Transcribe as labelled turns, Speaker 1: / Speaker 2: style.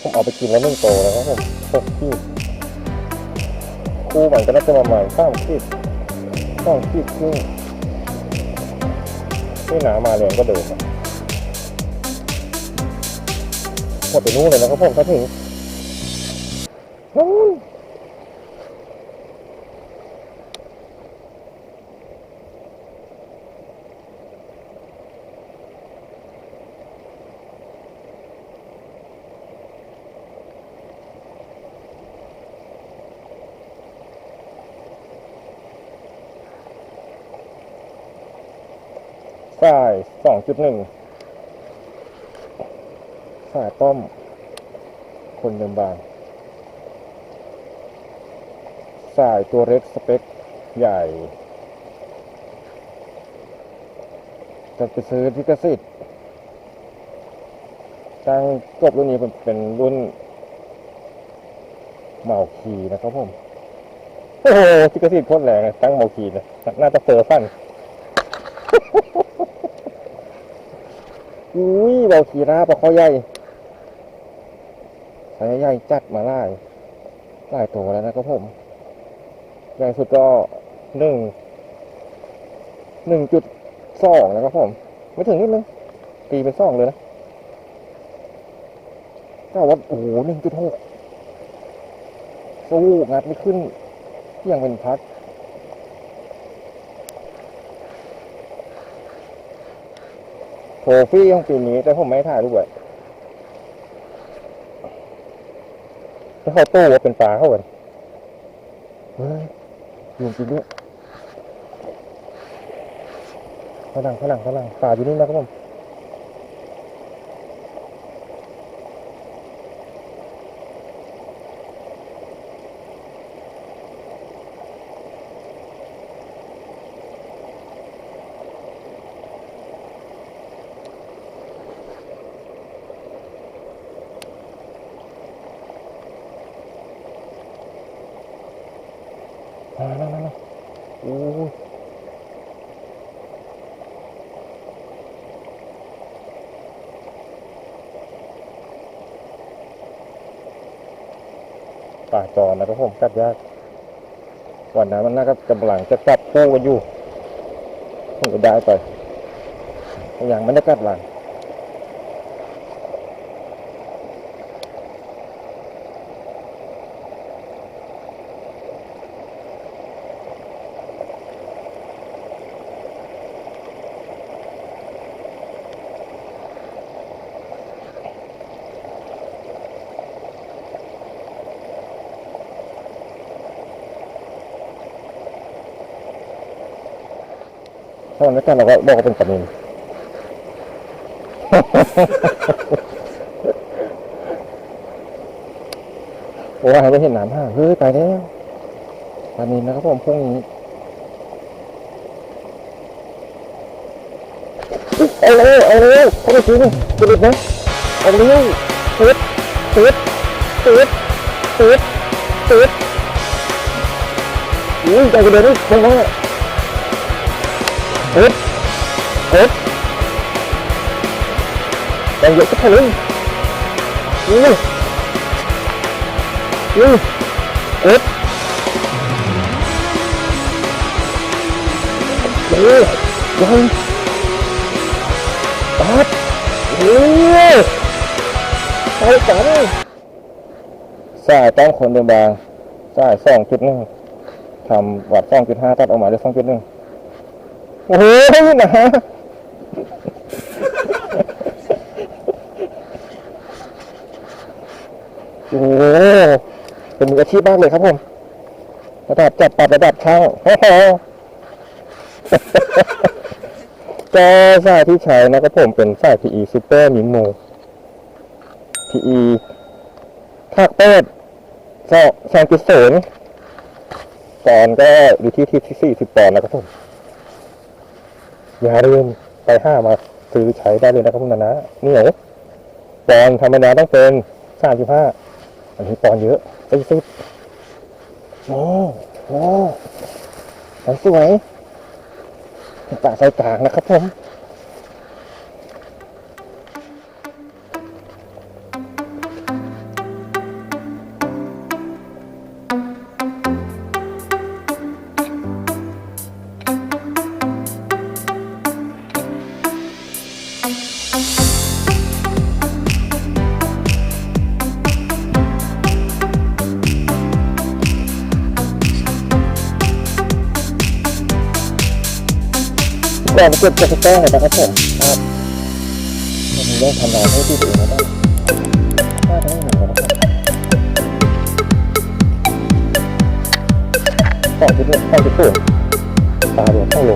Speaker 1: ผมเอาไปกินแล้วนึ่งโตแล้วครับผมหกขีดคู่มันก็น่าจะประมาณสามขีดสองขีดครึ่งนี่หนามาแรงก็เดิมอะหมดไปนู่นเลยนะครับผมถ้าถึงนู่น สายสองจุดหนึ่งสายต้อม คนเดิมบางสายตัวเล็กสเปคใหญ่ จะไปซื้อที่กสิทธิ์ตั้งกบรุ่นนี้เป็นเป็นรุ่นเมาคีนะครับผม โอ้โหที่กสิทธิ์โคตรแรงตั้งเมาคีนะ น่าจะเฟอร์ฟัน อุ้ยเบาขีราปลาข้อใหญ่สายใหญ่จัดมาไล่ไล่ตัวแล้วนะครับผมใหญ่สุดก็หนึ่งหนึ่งจุดสองนะครับผม ไม่ถึงนิดนึงตีเป็นสองเลยนะก็ว่าโอ้โหหนึ่งจุดหกสู้งัดไม่ขึ้นเที่ยงเป็นพัด โทฟี่ของปีนี้ แต่ผมไม่ถ่ายรูปไว้ถ้าเขาโต้ว่าเป็นปลาเข้ากันเฮ้ยอยู่จริงด้วยฝรั่งฝรั่งฝรั่งปลาอยู่นี่นะครับผม มามามามาโอ้ป่าจรนะครับผมกัดยากวันนั้นมันน่าจะกำลังจะกัดคู่กันอยู่ผมก็ได้ไปอย่างมันจะกัดหลัง ถ้ามันไม่กัดเราก็บอกว่าเป็นปลานินโอ้ยไม่เห็นหน้ำห่าเฮ้ยไปแล้วปลานินนะครับผมพรุ่งนี้เอาเร็วเอาเร็วเข้าไปซื้อนี่จะหลุดนะเอาเร็วตืดตืดตืดตืดตืดอุ้ยใจกระเด็นนี่ลงมา ตืดตืดแรงเยอะสักเท่าไหร่อุ้ยอืมเอ็ดโอ้ยยังปัดโอ้ยไปกันสายต้องคนเดิมบางสายสองจุดหนึ่งทำวัดสองจุดห้าตัดออกมาได้สองจุดหนึ่ง โอ้โหนะโอ้โหเป็นมืออาชีพมากเลยครับผมระดับจัดปรับระดับช่างโอ้โหก็สายที่ใช้นะครับผมเป็นสาย PE Super Mimo PE ภาคเปิดสองสองจุดศูนย์ปอนก็อยู่ที่ที่สี่สิบปอนด์นะครับผม อย่าลืมไปห้ามาซื้อใช้ได้เลยนะครับคุณนะนะเหนียวปอนธรรมดาต้องเป็นสามสิบห้าอันนี้ปอนเยอะไปสิบโอ้โหสวยป่าสายกลางนะครับผม บอกมาเก็บจากแป้งเลยนะครับผมครับวันนี้ต้องทำงานให้ที่อื่นะครับถ้าทั้งหนึ่งนะครับสอไปดหนึ่องจุดศูนย์ตาเดียวเข้าโล